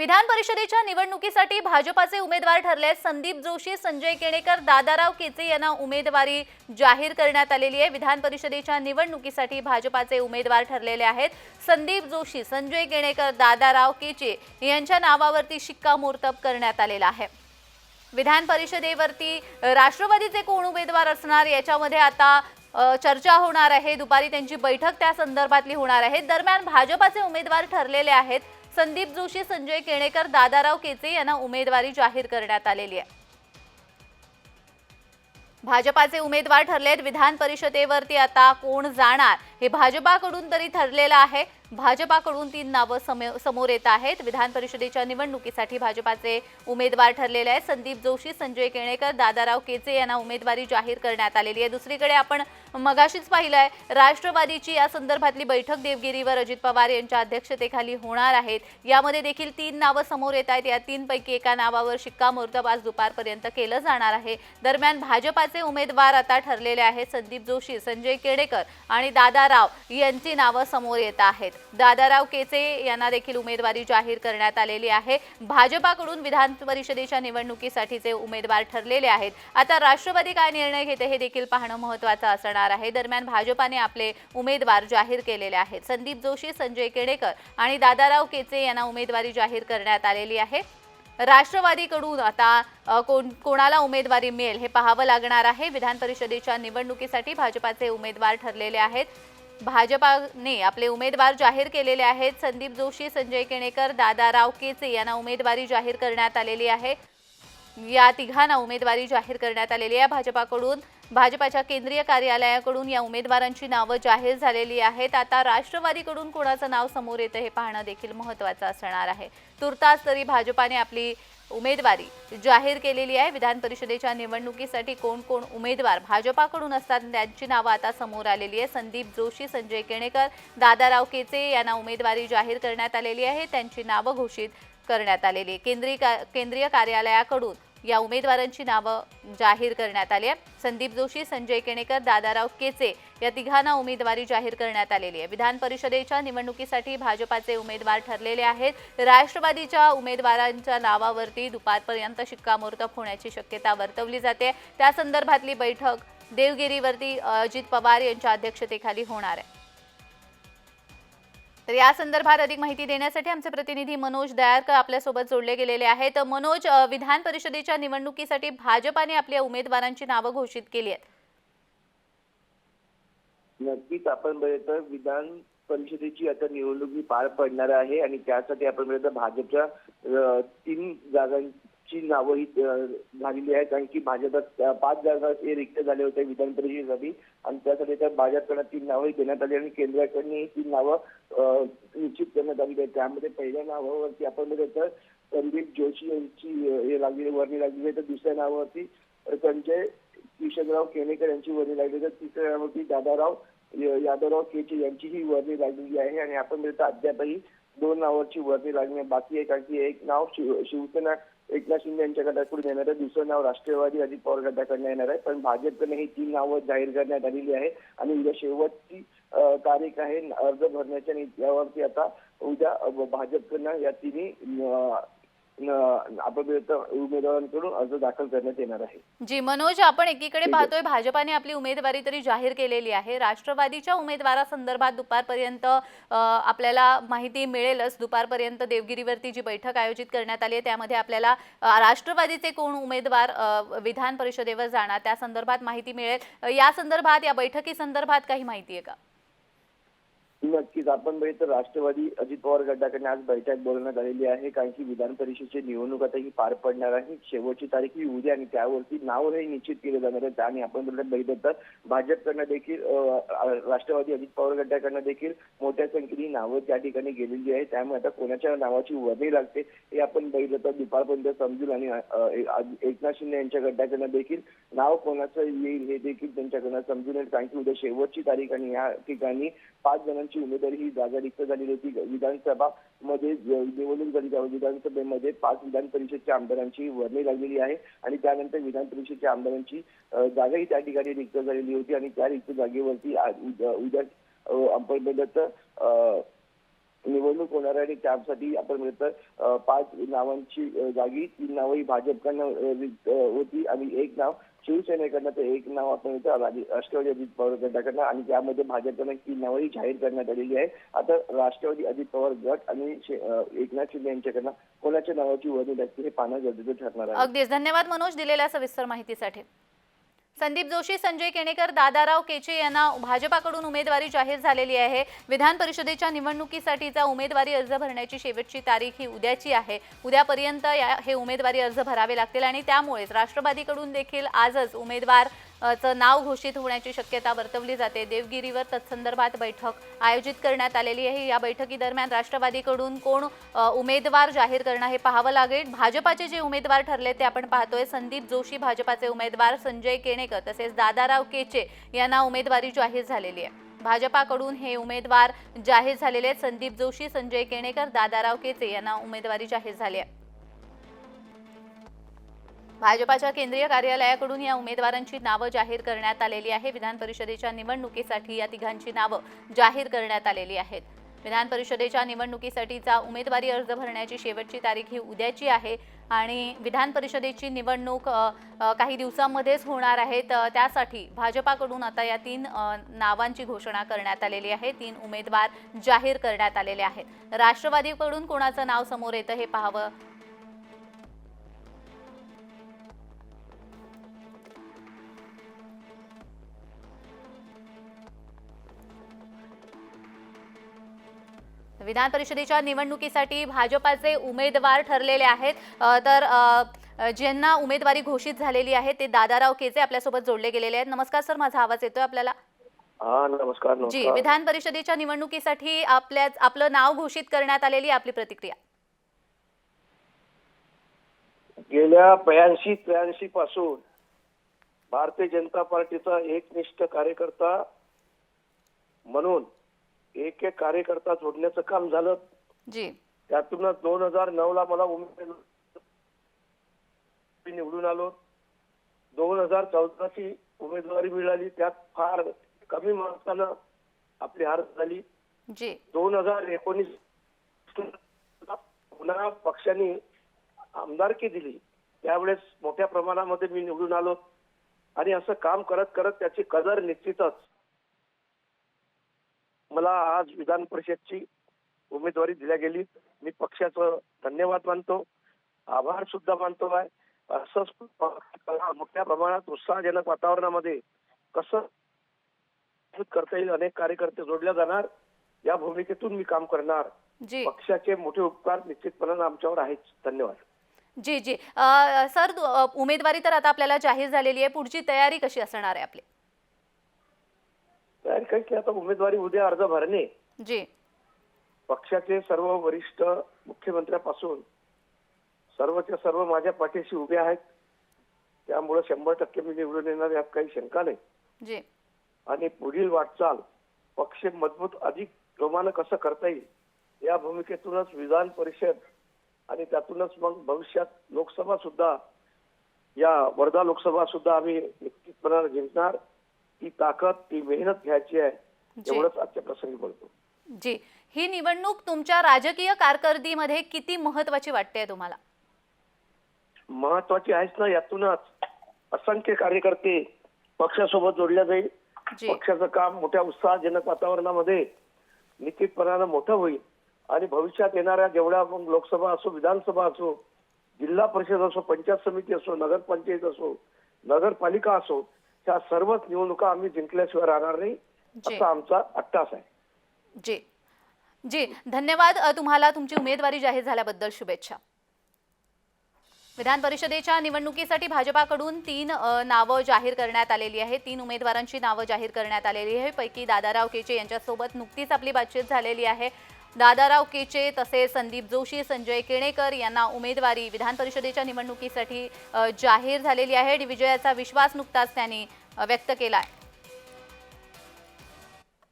विधान परिषदेच्या निवडणुकीसाठी भाजपाचे उमेदवार ठरले आहेत संदीप जोशी संजय केणेकर दादाराव केचे यांना उमेदवारी जाहीर करण्यात आलेली आहे. विधान परिषदेच्या निवडणुकीसाठी भाजपाचे उमेदवार ठरलेले आहेत संदीप जोशी संजय केणेकर दादाराव केचे यांच्या नावावरती शिक्कामोर्तब करण्यात आलेला आहे. विधान परिषदेवरती राष्ट्रवादीचे कोण उमेदवार असणार याच्यामध्ये आता चर्चा होणार आहे. दुपारी त्यांची बैठक त्या संदर्भातली होणार आहे. दरम्यान भाजपाचे उमेदवार ठरलेले आहेत संदीप जोशी संजय केणेकर दादाराव केचे यांना उमेदवारी जाहीर करण्यात आलेली आहे. भाजपाचे उमेदवार ठरलेत. विधान परिषदेवरती आता कोण जाणार? हे भाजपाकडून तरी ठरलेलं आहे. भाजपाकडून तीन नावं समे- समोर येत आहेत. विधान परिषदेच्या निवडणुकीसाठी भाजपाचे उमेदवार ठरलेले आहेत. संदीप जोशी संजय केणेकर दादाराव केचे यांना उमेदवारी जाहीर करण्यात आलेली आहे. दुसरीकडे आपण मगाशीच आहे राष्ट्रवादीची या संदर्भातली बैठक देवगिरीवर अजित पवार यांच्या अध्यक्षतेखाली होणार आहेत. यामध्ये देखील तीन नावं समोर येत आहेत. या तीनपैकी एका नावावर शिक्कामोर्तब आज दुपारपर्यंत केलं जाणार आहे. दरम्यान भाजपाचे उमेदवार आता ठरलेले आहेत. संदीप जोशी संजय केणेकर आणि दादा दादाराव यांची नावं समोर येत आहेत. दादाराव केचे यांना देखील उमेदवारी जाहीर करण्यात आलेली आहे. भाजपाकडून विधान परिषदेच्या निवडणुकीसाठीचे उमेदवार ठरलेले आहेत. आता राष्ट्रवादी काय निर्णय घेते हे देखील पाहणं महत्त्वाचं असणार आहे. दरम्यान भाजपाने आपले उमेदवार जाहीर केलेले आहेत. संदीप जोशी संजय केणेकर आणि दादाराव केचे यांना उमेदवारी जाहीर करण्यात आलेली आहे. राष्ट्रवादीकडून आता कोण कोणाला उमेदवारी मिळेल हे पाहावं लागणार आहे. विधान परिषदेच्या निवडणुकीसाठी भाजपाचे उमेदवार ठरलेले आहेत. भाजपाने आपले उमेदवार जाहीर केलेले आहेत. संदीप जोशी संजय केणेकर दादा राव केचे यांना उमेदवारी जाहीर करण्यात आलेली आहे. या तिघांना उमेदवारी जाहीर करण्यात आलेली आहे. भाजपाकडून भाजपाच्या केंद्रीय कार्यालयाकडून या उमेदवारांची नावं जाहीर झालेली आहेत. आता राष्ट्रवादीकडून कोणाचं नाव समोर येतं हे पाहणं देखील महत्त्वाचं असणार आहे. तुर्तास तरी भाजपाने आपली उमेदवारी जाहीर केलेली आहे. विधान परिषदेच्या निवडणुकीसाठी कोण कोण उमेदवार भाजपाकडून असतात त्यांची नावं आता समोर आलेली आहे संदीप जोशी संजय केणेकर दादाराव केचे यांना उमेदवारी जाहीर करण्यात आलेली आहे. त्यांची नावं घोषित करण्यात आलेली आहे. केंद्रीय का केंद्रीय कार्यालयाकडून या उमेदवारांची नावं जाहीर करण्यात आली आहे संदीप जोशी संजय केणेकर दादाराव केचे या तिघांना उमेदवारी जाहीर करण्यात आलेली आहे. विधान परिषदेच्या निवडणुकीसाठी भाजपाचे उमेदवार ठरलेले आहेत. राष्ट्रवादीच्या उमेदवारांच्या नावावरती दुपारपर्यंत शिक्कामोर्तब होण्याची शक्यता वर्तवली जाते. त्या संदर्भातली बैठक देवगिरीवरती अजित पवार यांच्या अध्यक्षतेखाली होणार आहे. तर या संदर्भात अधिक माहिती देण्यासाठी आमचे प्रतिनिधी मनोज दयारकर आपल्यासोबत जोडले गेलेले आहेत. मनोज विधान परिषदेच्या निवडणुकीसाठी भाजपाने आपल्या उमेदवारांची नावं घोषित केली आहेत. नक्कीच आपण बघितलं विधान परिषदेची आता निवडणुकी पार पडणार आहे आणि त्यासाठी आपण बघितलं भाजपच्या तीन जागां ची नावं ही झालेली आहेत. कारण की भाजपात पाच जागा हे रिक्त झाले होते विधान परिषदेसाठी आणि त्यासाठी त्या भाजपकडनं तीन नावं देण्यात आली आणि केंद्राकडनं ही तीन नावं निश्चित करण्यात आली. आहेत त्यामध्ये पहिल्या नावावरती आपण बघितलं तर संदीप जोशी यांची हे लागलेली वर्णी लागलेली आहे. तर दुसऱ्या नावावरती संजय किशनराव केणेकर यांची वर्णी लागली तर तिसऱ्या नावावरती दादाराव यादवराव केचे यांचीही वर्णी लागलेली आहे. आणि आपण बघितलं अद्यापही दोन नावाची वर्णी लागणे बाकी आहे कारण की एक नाव शिव शिवसेना एकनाथ शिंदे यांच्या गटाकडून येणार आहे. दुसरं नाव राष्ट्रवादी अजित पवार गटाकडनं येणार आहे. पण भाजपकडनं ही तीन नावं जाहीर करण्यात आलेली आहे. आणि उद्या शेवटची तारीख आहे. अर्ज भरण्याच्या आणि त्यावरती आता उद्या भाजपकडनं या तिन्ही उमेदवारांकडून अर्ज दाखल करण्यात येणार आहे. जी मनोज आपण एकीकडे. पाहतोय भाजपाने आपली उमेदवारी तरी जाहीर केलेली आहे. राष्ट्रवादीच्या उमेदवारासंदर्भात दुपारपर्यंत आपल्याला माहिती मिळेलच. दुपारपर्यंत देवगिरीवरती जी बैठक आयोजित करण्यात आली आहे त्यामध्ये आपल्याला राष्ट्रवादीचे कोण उमेदवार विधान परिषदेवर जाणार त्या संदर्भात माहिती मिळेल. या संदर्भात या बैठकी संदर्भात काही माहिती आहे का? नक्कीच. आपण बघितलं तर राष्ट्रवादी अजित पवार गटाकडे आज बैठक बोलवण्यात आलेली आहे. कारण की विधान परिषदेची निवडणूक आता ही पार पडणार आहे. शेवटची तारीख ही उद्या आणि त्यावरती नाव हे निश्चित केले जाणार आहे. आणि आपण बघितलं बघितलं तर भाजपकडनं देखील राष्ट्रवादी अजित पवार गटाकडनं देखील मोठ्या संख्येने नावं त्या ठिकाणी गेलेली आहे त्यामुळे आता कोणाच्या नावाची वर्णी लागते हे आपण बघितलं तर दुपारपर्यंत समजून आणि एकनाथ शिंदे यांच्या गटाकडनं देखील नाव कोणाचं येईल हे देखील त्यांच्याकडनं समजून येईल. कारण की उद्या शेवटची तारीख आणि या ठिकाणी पाच जणांची उमेदवारी ही जागा रिक्त झालेली होती. विधानसभा मध्ये निवडणूक झाली त्या विधानसभेमध्ये पाच विधान परिषदच्या आमदारांची वर्णी लागलेली आहे आणि त्यानंतर विधान परिषदच्या आमदारांची जागाही त्या ठिकाणी रिक्त झालेली होती आणि त्या रिक्त जागेवरती उद्या उद्या निवडणूक होणार आहे आणि त्यासाठी आपण म्हणत अं, पाच नावांची जागी तीन नावं ही भाजपकडनं होती आणि एक नाव शिवसेनेकडनं तर एक नाव आपण इथं राष्ट्रवादी अजित पवार गटाकडनं आणि त्यामध्ये भाजपकडनं तीन नावंही जाहीर करण्यात आलेली आहे. आता राष्ट्रवादी अजित पवार गट आणि एकनाथ शिंदे यांच्याकडनं कोणाच्या नावाची वर्णी लागते हे पाहणं गरजेचं ठरणार आहे. अगदीच. धन्यवाद मनोज दिलेल्या सविस्तर माहितीसाठी. संदीप जोशी संजय केणेकर दादाराव केचे यांना भाजपाकडून उमेदवारी जाहीर झालेली आहे. विधान परिषदेच्या निवडणुकीसाठीचा उमेदवारी अर्ज भरण्याची शेवटची तारीख ही उद्याची आहे. उद्यापर्यंत या हे उमेदवारी अर्ज भरावे लागतील आणि त्यामुळेच राष्ट्रवादीकडून देखील आजच उमेदवार चं नाव घोषित होण्याची शक्यता वर्तवली जाते. देवगिरीवर तत्संदर्भात बैठक आयोजित करण्यात आलेली आहे. या बैठकीदरम्यान राष्ट्रवादीकडून कोण उमेदवार जाहीर करणं हे पाहावं लागेल. भाजपाचे जे उमेदवार ठरले ते आपण पाहतोय. संदीप जोशी भाजपाचे उमेदवार संजय केणेकर तसेच दादाराव केचे यांना उमेदवारी जाहीर झालेली आहे. भाजपाकडून हे उमेदवार जाहीर झालेले आहेत. संदीप जोशी संजय केणेकर दादाराव केचे यांना उमेदवारी जाहीर झाली आहे. भाजपाच्या केंद्रीय कार्यालयाकडून या उमेदवारांची नावं जाहीर करण्यात आलेली आहे. विधान परिषदेच्या निवडणुकीसाठी या तिघांची नावं जाहीर करण्यात आलेली आहेत. विधान परिषदेच्या निवडणुकीसाठीचा उमेदवारी अर्ज भरण्याची शेवटची तारीख ही उद्याची आहे आणि विधान परिषदेची निवडणूक काही दिवसांमध्येच होणार आहे. तर त्यासाठी भाजपाकडून आता या तीन नावांची घोषणा करण्यात आलेली आहे. तीन उमेदवार जाहीर करण्यात आलेले आहेत. राष्ट्रवादीकडून कोणाचं नाव समोर येतं हे पाहावं विधान परिषदेच्या निवडणुकीसाठी भाजपाचे उमेदवार ठरलेले आहेत. तर ज्यांना उमेदवारी घोषित झालेली आहे ते दादाराव केचे आपल्यासोबत जोडले गेलेले आहेत. नमस्कार सर माझा आवाज येतोय आपल्याला? हा नमस्कार जी विधान परिषदेच्या निवडणुकीसाठी आपल्या आपलं नाव घोषित करण्यात आलेली. आपली प्रतिक्रिया? गेल्या ब्याऐंशी त्र्याऐंशी पासून भारतीय जनता पार्टीचा एकनिष्ठ कार्यकर्ता म्हणून एक एक कार्यकर्ता जोडण्याचं काम झालं. जी. त्यातूनच दोन हजार नऊ ला मला उमेदवारी निवडून आलो. दोन हजार चौदाची उमेदवारी मिळाली. त्यात फार कमी मार्कानं आपली हार झाली. जी. दोन हजार एकोणीस पुन्हा पक्षाने आमदारकी दिली. त्यावेळेस मोठ्या प्रमाणामध्ये मी निवडून आलो. आणि असं काम करत करत त्याची कदर निश्चितच मला आज विधान परिषदची उमेदवारी दिल्या गेली. मी पक्षाचं धन्यवाद मानतो. आभार सुद्धा मानतो आहे असंच मोठ्या प्रमाणात उत्साहजनक वातावरणामध्ये कसं करता येईल अनेक कार्यकर्ते जोडल्या जाणार या भूमिकेतून मी काम करणार. जी. पक्षाचे मोठे उपकार निश्चितपणे आमच्यावर आहेच धन्यवाद. जी जी. अ, सर उमेदवारी तर आता आपल्याला जाहीर झालेली आहे. पुढची तयारी कशी असणार आहे आपली? तयारी काय की आता उमेदवारी उद्या अर्ज भरणे. जी. पक्षाचे सर्व वरिष्ठ मुख्यमंत्र्यापासून सर्वच्या सर्व माझ्या पाठीशी उभे आहेत. त्यामुळे शंभर टक्के मी निवडून येणार यात काही शंका नाही. जी. आणि पुढील वाटचाल पक्ष मजबूत अधिक जोमानं कसं करता येईल या भूमिकेतूनच विधान परिषद आणि त्यातूनच मग भविष्यात लोकसभा सुद्धा या वर्धा लोकसभा सुद्धा आम्ही निश्चितपणाने जिंकणार. ती ताकद ती मेहनत घ्यायची आहे. एवढंच आजच्या प्रसंगी बोलतो. जी. ही निवडणूक तुमच्या राजकीय कारकिर्दीमध्ये किती महत्वाची वाटते तुम्हाला? महत्वाची आहेच ना यातूनच. असंख्य कार्यकर्ते पक्षासोबत जोडल्या जाईल. पक्षाचं काम मोठ्या उत्साहजनक वातावरणामध्ये निश्चितपणानं मोठं होईल. आणि भविष्यात येणाऱ्या जेवढ्या मग लोकसभा असो विधानसभा असो जिल्हा परिषद असो पंचायत समिती असो नगरपंचायत असो नगरपालिका असो ह्या सर्वच निवडणुका आम्ही जिंकल्याशिवाय राहणार नाही. असा आमचा अट्टास आहे. जी. जी. धन्यवाद तुम्हाला तुमची उमेदवारी जाहीर झाल्याबद्दल शुभेच्छा. विधान परिषदेच्या निवडणुकीसाठी भाजपाकडून तीन नावं जाहीर करण्यात आलेली आहे तीन उमेदवारांची नावं जाहीर करण्यात आलेली आहे पैकी दादाराव केचे यांच्यासोबत नुकतीच आपली बातचीत झालेली आहे. दादाराव केचे तसेच संदीप जोशी संजय केणेकर यांना उमेदवारी विधान परिषदेच्या निवडणुकीसाठी जाहीर झालेली आहे. विजयाचा विश्वास नुकताच त्यांनी व्यक्त केला आहे